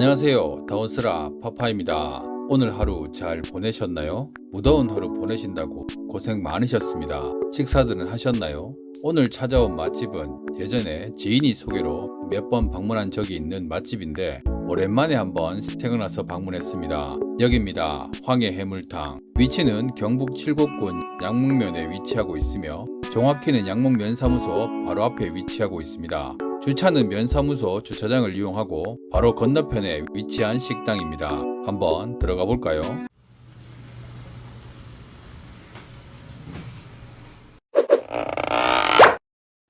안녕하세요. 다운스라 파파입니다. 오늘 하루 잘 보내셨나요? 무더운 하루 보내신다고 고생 많으셨습니다. 식사들은 하셨나요? 오늘 찾아온 맛집은 예전에 지인이 소개로 몇 번 방문한 적이 있는 맛집인데 오랜만에 한번 태어나서 방문했습니다. 여기입니다. 황해 해물탕. 위치는 경북 칠곡군 양목면에 위치하고 있으며 정확히는 양목면 사무소 바로 앞에 위치하고 있습니다. 주차는 면사무소 주차장을 이용하고 바로 건너편에 위치한 식당입니다. 한번 들어가 볼까요?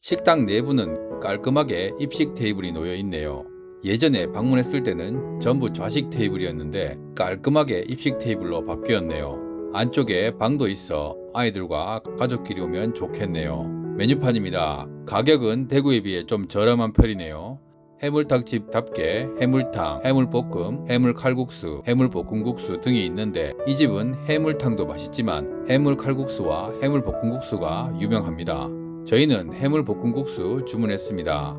식당 내부는 깔끔하게 입식 테이블이 놓여 있네요. 예전에 방문했을 때는 전부 좌식 테이블이었는데 깔끔하게 입식 테이블로 바뀌었네요. 안쪽에 방도 있어 아이들과 가족끼리 오면 좋겠네요. 메뉴판입니다. 가격은 대구에 비해 좀 저렴한 편이네요. 해물탕집답게 해물탕, 해물볶음, 해물칼국수, 해물볶음국수 등이 있는데 이 집은 해물탕도 맛있지만 해물칼국수와 해물볶음국수가 유명합니다. 저희는 해물볶음국수 주문했습니다.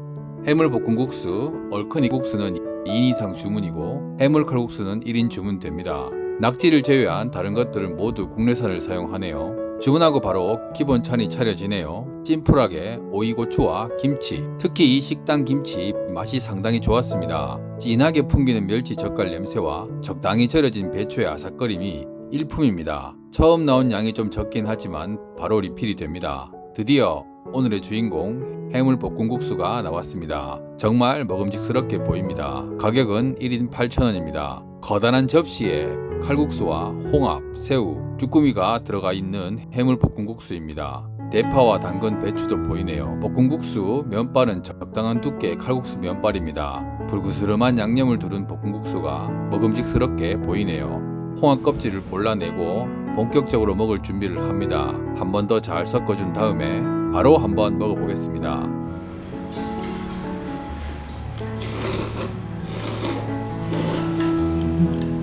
해물볶음국수, 얼큰이 국수는 2인 이상 주문이고 해물칼국수는 1인 주문됩니다. 낙지를 제외한 다른 것들은 모두 국내산을 사용하네요. 주문하고 바로 기본 찬이 차려지네요. 찜플하게 오이고추와 김치, 특히 이 식당 김치 맛이 상당히 좋았습니다. 진하게 풍기는 멸치 젓갈 냄새와 적당히 절여진 배추의 아삭거림이 일품입니다. 처음 나온 양이 좀 적긴 하지만 바로 리필이 됩니다. 드디어 오늘의 주인공 해물 볶음국수가 나왔습니다. 정말 먹음직스럽게 보입니다. 가격은 1인 8,000원입니다. 거단한 접시에 칼국수와 홍합, 새우, 쭈꾸미가 들어가 있는 해물 볶음국수입니다. 대파와 당근, 배추도 보이네요. 볶음국수 면발은 적당한 두께의 칼국수 면발입니다. 불그스름한 양념을 두른 볶음국수가 먹음직스럽게 보이네요. 홍합 껍질을 골라내고 본격적으로 먹을 준비를 합니다. 한 번 더 잘 섞어준 다음에 바로 한번 먹어보겠습니다.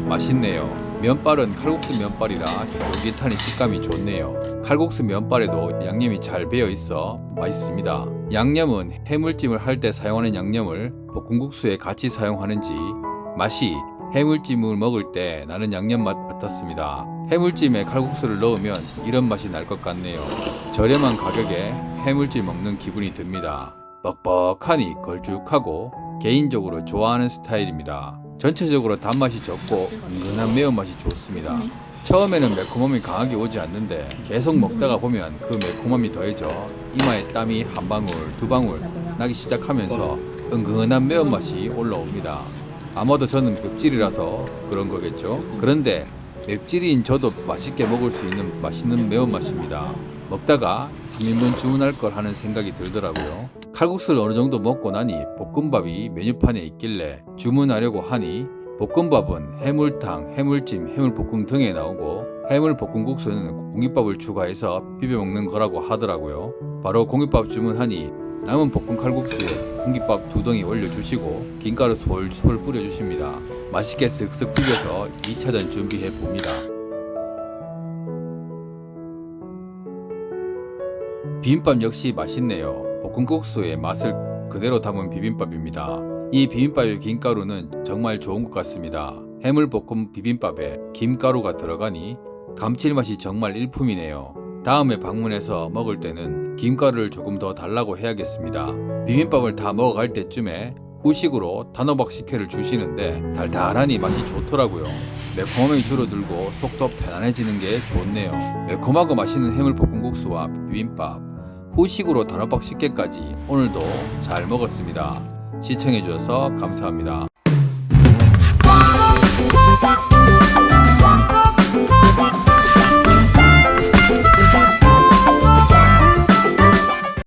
맛있네요. 면발은 칼국수 면발이라 쫄깃하니 식감이 좋네요. 칼국수 면발에도 양념이 잘 배어 있어 맛있습니다. 양념은 해물찜을 할 때 사용하는 양념을 볶음국수에 같이 사용하는지 맛이 해물찜을 먹을 때 나는 양념 맛 같았습니다. 해물찜에 칼국수를 넣으면 이런 맛이 날 것 같네요. 저렴한 가격에 해물찜 먹는 기분이 듭니다. 뻑뻑하니 걸쭉하고 개인적으로 좋아하는 스타일입니다. 전체적으로 단맛이 적고 은근한 매운맛이 좋습니다. 처음에는 매콤함이 강하게 오지 않는데 계속 먹다가 보면 그 매콤함이 더해져 이마에 땀이 한 방울 두 방울 나기 시작하면서 은근한 매운맛이 올라옵니다. 아마도 저는 맵찔이라서 그런 거겠죠. 그런데 맵찔인 저도 맛있게 먹을 수 있는 맛있는 매운맛입니다. 먹다가 3인분 주문할 걸 하는 생각이 들더라고요. 칼국수를 어느 정도 먹고 나니 볶음밥이 메뉴판에 있길래 주문하려고 하니 볶음밥은 해물탕, 해물찜, 해물볶음 등에 나오고 해물볶음국수는 공깃밥을 추가해서 비벼 먹는 거라고 하더라고요. 바로 공깃밥 주문하니 남은 볶음 칼국수에 공깃밥 두 덩이 올려주시고 김가루 솔솔 뿌려주십니다. 맛있게 쓱쓱 비벼서 2차전 준비해 봅니다. 비빔밥 역시 맛있네요. 볶음국수의 맛을 그대로 담은 비빔밥입니다. 이 비빔밥의 김가루는 정말 좋은 것 같습니다. 해물볶음 비빔밥에 김가루가 들어가니 감칠맛이 정말 일품이네요. 다음에 방문해서 먹을 때는 김가루를 조금 더 달라고 해야겠습니다. 비빔밥을 다 먹어갈 때쯤에 후식으로 단호박 식혜를 주시는데 달달하니 맛이 좋더라고요. 매콤함이 줄어들고 속도 편안해지는 게 좋네요. 매콤하고 맛있는 해물볶음국수와 비빔밥, 후식으로 단호박 식혜까지 오늘도 잘 먹었습니다. 시청해주셔서 감사합니다.